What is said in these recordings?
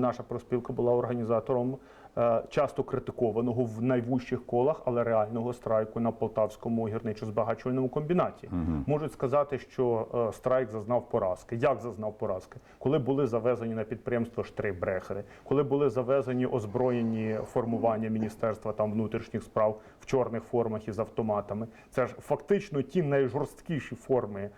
наша профспілка була організатором е, часто критикованого в найвужчих колах, але реального страйку на полтавському гірничо-збагачувальному комбінаті. Можуть сказати, що е, страйк зазнав поразки. Як зазнав поразки? Коли були завезені на підприємство штрейбрехери, коли були завезені озброєні формування міністерства там внутрішніх справ в чорних формах із автоматами. Це ж фактично ті найжорсткіші форми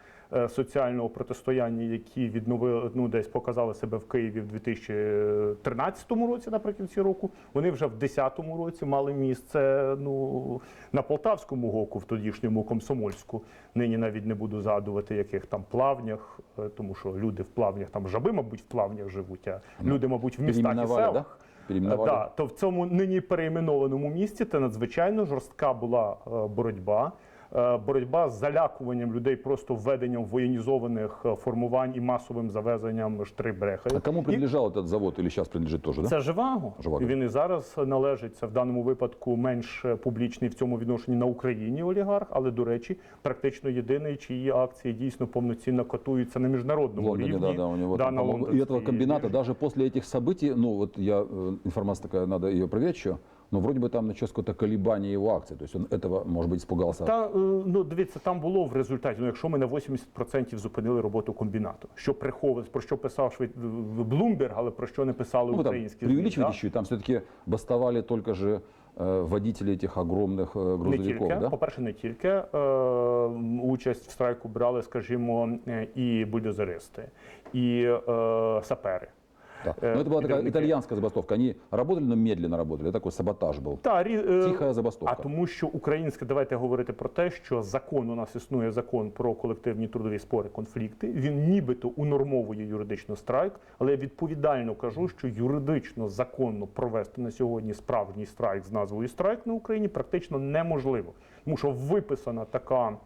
соціального протистояння, які відновили ну десь показали себе в Києві в 2013 році, наприкінці року. Вони вже в 2010 році мали місце ну на Полтавському гоку, в тодішньому комсомольську. Нині навіть не буду згадувати, яких там плавнях, е, тому що люди в плавнях, там жаби, мабуть, в плавнях живуть, а люди, мабуть, в містах і селах. да? Да, то в цьому нині перейменованому місті це надзвичайно жорстка була е, боротьба. Е, Боротьба з залякуванням людей, просто введенням воєнізованих е, формувань і масовим завезенням штрейбрехерів. А кому І принадлежал этот завод или сейчас принадлежит тоже, да? це Живаго. Живаго. І він і зараз належить це в даному випадку менш е, публічний в цьому відношенні на Україні олігарх, але до речі, практично єдиний, чиї акції дійсно повноцінно котуються на В міжнародному Лондоне, рівні. да, да, у него Да, там, на по-моему, и лондонській этого комбината біржі. даже после этих событий, ну вот я, э, информация такая, надо ее проверять еще, но вроде бы там началось какое-то колебание его акций, то есть он этого, может быть, испугался. Та е, ну дивіться, там було в результаті. Ну, якщо ми на 80% зупинили роботу комбінату, що приховував, про що писав швид Блумберг, але про що не писали Ну, вы там українські преувеличиваете да? еще, и там все-таки бастовали только же э, водители этих огромных э, Не грузовиков, тільки, да? по-перше, не тільки е, участь в страйку брали, скажімо, е, і бульдозеристи, і е, сапери. Да. э, Но это была такая підривники. итальянская забастовка. Они работали, но медленно работали. Такой саботаж был. Та, рі- е, Тиха забастовка. А тому, що українське, давайте говорити про те, що закон у нас існує закон про колективні трудові спори, конфлікти. Він нібито унормовує юридично страйк, але я відповідально кажу, що юридично законно провести на сьогодні справжній страйк з назвою страйк на Україні практично неможливо, тому що виписана така.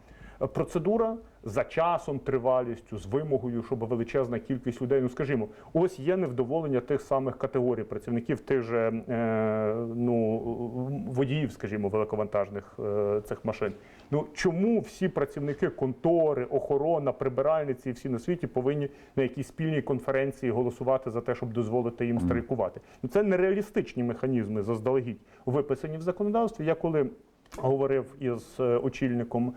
Процедура за часом, тривалістю, з вимогою, щоб величезна кількість людей. Ну скажімо, ось є невдоволення тих самих категорій працівників, тих же е, ну водіїв, скажімо, великовантажних е, цих машин. Ну чому всі працівники контори, охорона, прибиральниці і всі на світі повинні на якійсь спільній конференції голосувати за те, щоб дозволити їм страйкувати? Ну це нереалістичні механізми заздалегідь виписані в законодавстві. Я коли говорив із е, очільником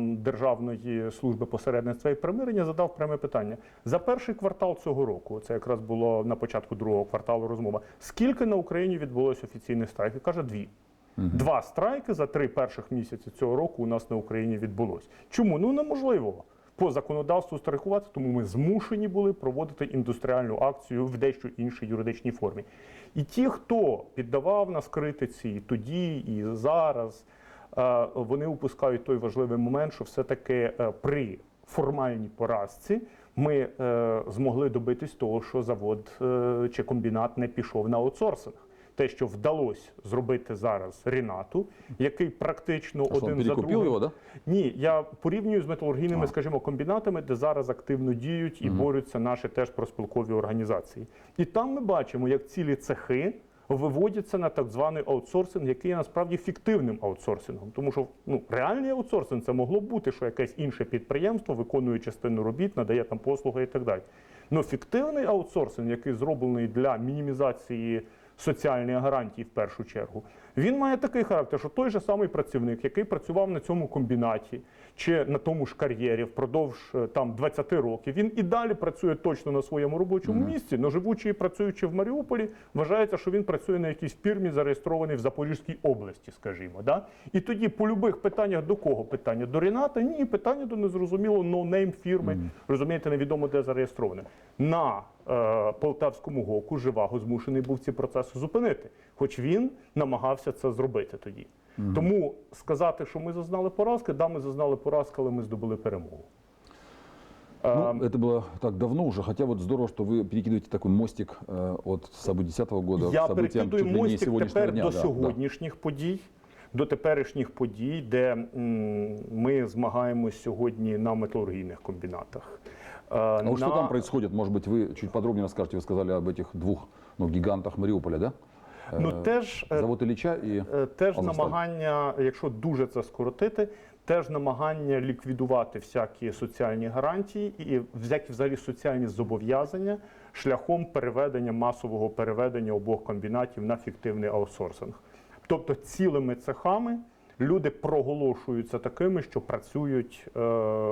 Державної служби посередництва і примирення, задав пряме питання за перший квартал цього року. Це якраз було на початку другого кварталу розмова. Скільки на Україні відбулося офіційних страйків? Каже, дві. Два страйки за три перших місяці цього року у нас на Україні відбулось. Чому? Ну неможливо. По законодавству страйкувати, тому ми змушені були проводити індустріальну акцію в дещо іншій юридичній формі. І ті, хто піддавав нас критиці і тоді, і зараз, вони упускають той важливий момент, що все-таки е, при формальній поразці ми е, змогли добитись того, що завод е, чи комбінат не пішов на аутсорсинг. Те, що вдалося зробити зараз Рінату, який практично А один за другим его, да? ні, я порівнюю з металургійними, А. скажімо, комбінатами, де зараз активно діють і борються наші теж проспілкові організації. І там ми бачимо, як цілі цехи виводяться на так званий аутсорсинг, який є насправді фіктивним аутсорсингом. Тому що ну, реальний аутсорсинг це могло бути, що якесь інше підприємство виконує частину робіт, надає там послуги і так далі. Но фіктивний аутсорсинг, який зроблений для мінімізації соціальних гарантій в першу чергу, він має такий характер, що той же самий працівник, який працював на цьому комбінаті чи на тому ж кар'єрі впродовж е, там 20 років, він і далі працює точно на своєму робочому місці, але живучи і працюючи в Маріуполі, вважається, що він працює на якійсь фірмі, зареєстрованій в Запорізькій області, скажімо. Да? І тоді по любих питаннях до кого питання? До Ріната? Ні, питання до незрозуміло ноунейм фірми, розумієте, невідомо де зареєстроване. На е, Полтавському гоку Живаго змушений був ці процеси зупинити, хоч він намагався це зробити тоді. Тому сказати, що ми зазнали поразки, да, ми зазнали поразки, але ми здобули перемогу. Ну, Е, это было так давно уже, хотя вот здорово, что вы перекидываете такой мостик э, от событий 10 года Я к событиям перекидую чуть ли не мостик сегодняшнего тепер дня. до да, да. сьогоднішніх подій, до теперішніх подій, де м, ми змагаємось сьогодні на металургійних комбінатах. Е, А вот что на- там происходит? Может быть, вы чуть подробнее расскажете. Вы сказали об этих двух ну, гигантах Мариуполя, да? Ну Э, теж е, Завод Ильича и Е, Теж намагання, якщо дуже це скоротити, теж намагання ліквідувати всякі соціальні гарантії і всякі взагалі соціальні зобов'язання, шляхом переведення масового переведення обох комбінатів на фіктивний аутсорсинг. Тобто цілими цехами люди проголошуються такими, що працюють е,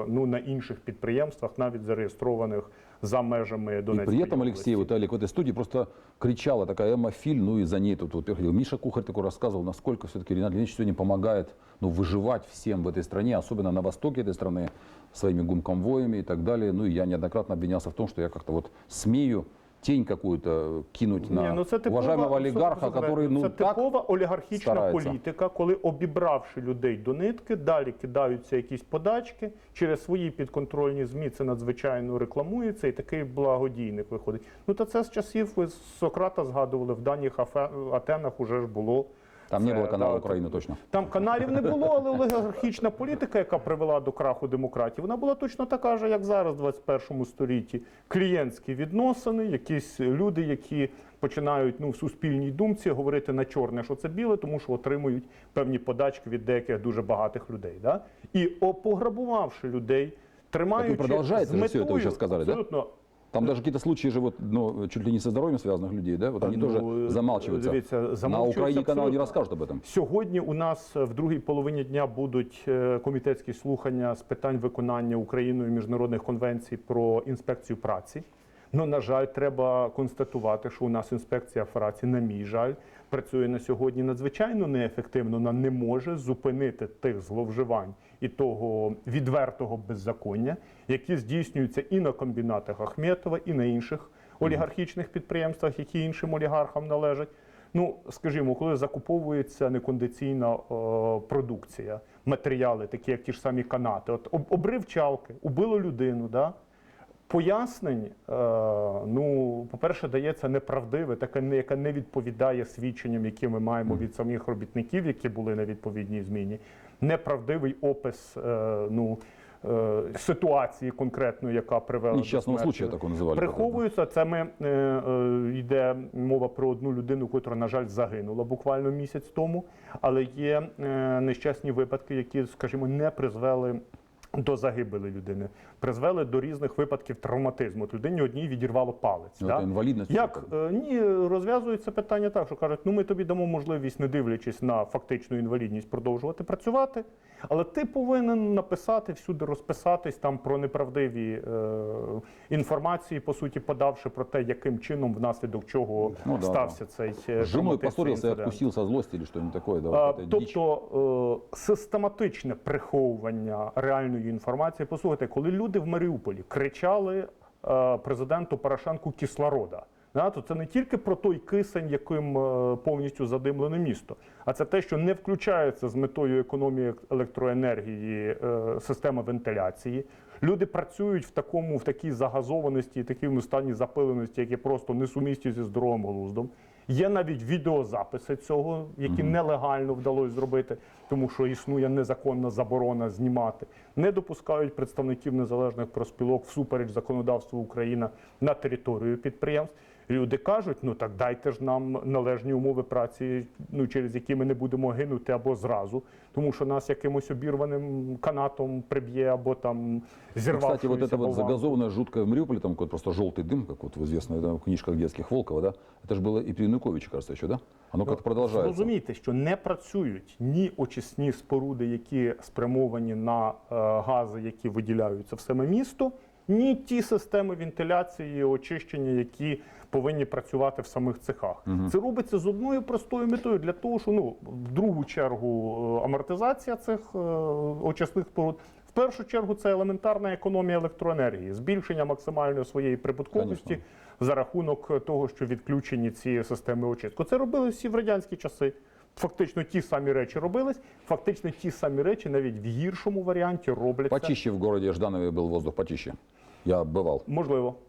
ну, на інших підприємствах, навіть зареєстрованих за межами И Донецької при этом. Алексей, вот Алик в этой студии просто кричала такая Эмма Филь, ну и за ней тут вот приходил. Миша Кухарь такой рассказывал, насколько все-таки Ренат Леонидович сегодня помогает ну, выживать всем в этой стране, особенно на востоке этой страны, своими гумконвоями и так далее. Ну и я неоднократно обвинялся в том, что я как-то вот смею тень какую-то кинуть Ні, на ну це типова, уважаємого олігарха, це- который ну це так типова олігархічна старається. політика, коли обібравши людей до нитки, далі кидаються якісь подачки через свої підконтрольні змі. Це надзвичайно рекламується, і такий благодійник виходить. Ну та це з часів ви Сократа згадували в даніх Атенах. Уже ж було. Там не Це, было канала да, Украины точно. Там каналів не було, але олігархічна політика, яка привела до краху демократії, вона була точно така ж, як зараз, в 21 столітті. Клієнтські відносини, якісь люди, які починають ну, в суспільній думці говорити на чорне, що це біле, тому що отримують певні подачки від деяких дуже багатих людей. Да? І о, пограбувавши людей, тримаючи продовжається з же це, ви метою, сказали, да? Там даже какие-то случаи же вот, ну, чуть ли не со здоровьем связанных людей, да? Вот они Ну, тоже замалчиваются. дивіться, На замовчуються Украине канал не абсолютно. расскажут об этом. Сьогодні у нас в другій половині дня будуть е, комітетські слухання з питань виконання Україною міжнародних конвенцій про інспекцію праці. Ну, на жаль, треба констатувати, що у нас інспекція праці, на мій жаль, працює на сьогодні надзвичайно неефективно. Вона не може зупинити тих зловживань і того відвертого беззаконня, які здійснюються і на комбінатах Ахметова, і на інших олігархічних підприємствах, які іншим олігархам належать. Ну, скажімо, коли закуповується некондиційна е, продукція, матеріали, такі як ті ж самі канати, от об- обрив чалки, убило людину, да? Пояснень, е, ну, по-перше, дається неправдиве, таке, яке не відповідає свідченням, які ми маємо від самих робітників, які були на відповідній зміні. Неправдивий опис е, ну, е, ситуації конкретної, яка привела Несчастного до смерті. случая такого называли. Приховуються. Це ми е, е, йде мова про одну людину, яка, на жаль, загинула буквально місяць тому. Але є е, нещасні випадки, які, скажімо, не призвели. До загибелі людини призвели до різних випадків травматизму. От людині одній відірвало палець. Ну, да? это инвалидность. Як е, ні, розв'язується питання так, що кажуть, ну ми тобі дамо можливість, не дивлячись на фактичну інвалідність, продовжувати працювати, але ти повинен написати всюди, розписатись там про неправдиві е, інформації, по суті, подавши про те, яким чином внаслідок чого Ну, да, стався цей е, С женой травматичний поссорился и інцидент. откусил со злости или что-нибудь такое. Да, А. Тобто е, систематичне приховування реальної інформації. Послухайте, коли люди в Маріуполі кричали е, президенту Порошенку кислорода. да, То це не тільки про той кисень, яким е, повністю задимлене місто, а це те, що не включається з метою економії електроенергії е, система вентиляції. Люди працюють в такому, в такій загазованості, такому стані запиленості, які просто несумісні зі здоровим глуздом. Є навіть відеозаписи цього, які нелегально вдалося зробити, тому що існує незаконна заборона знімати. Не допускають представників незалежних проспілок всупереч законодавству України на територію підприємств Люди кажуть, ну так дайте ж нам належні умови праці, ну через які ми не будемо гинути або зразу, тому що нас якимось обірваним канатом приб'є або там Ну, зірвавшись. Кстати, вот это вот болванкою. загазованное жуткое в Мариуполе, там какой-то просто желтый дым, как вот в известных да, книжках детских Волкова, да? Это же было и при Януковиче, кажется, еще, да? Оно как-то продолжается. Зрозумійте, що не працюють ні очисні споруди, які спрямовані на е, гази, які виділяються в саме місто, ні ті системи вентиляції, очищення, які повинні працювати в самих цехах. Це робиться з одною простою метою для того, що ну в другу чергу е, амортизація цих е, очисних споруд. В першу чергу це елементарна економія електроенергії, збільшення максимальної своєї прибутковості Конечно. за рахунок того, що відключені ці системи очистку. Це робили всі в радянські часи. Фактично ті самі речі робились, фактично ті самі речі навіть в гіршому варіанті робляться. Почище в городе Жданове был воздух, почище. Я бывал. Можливо,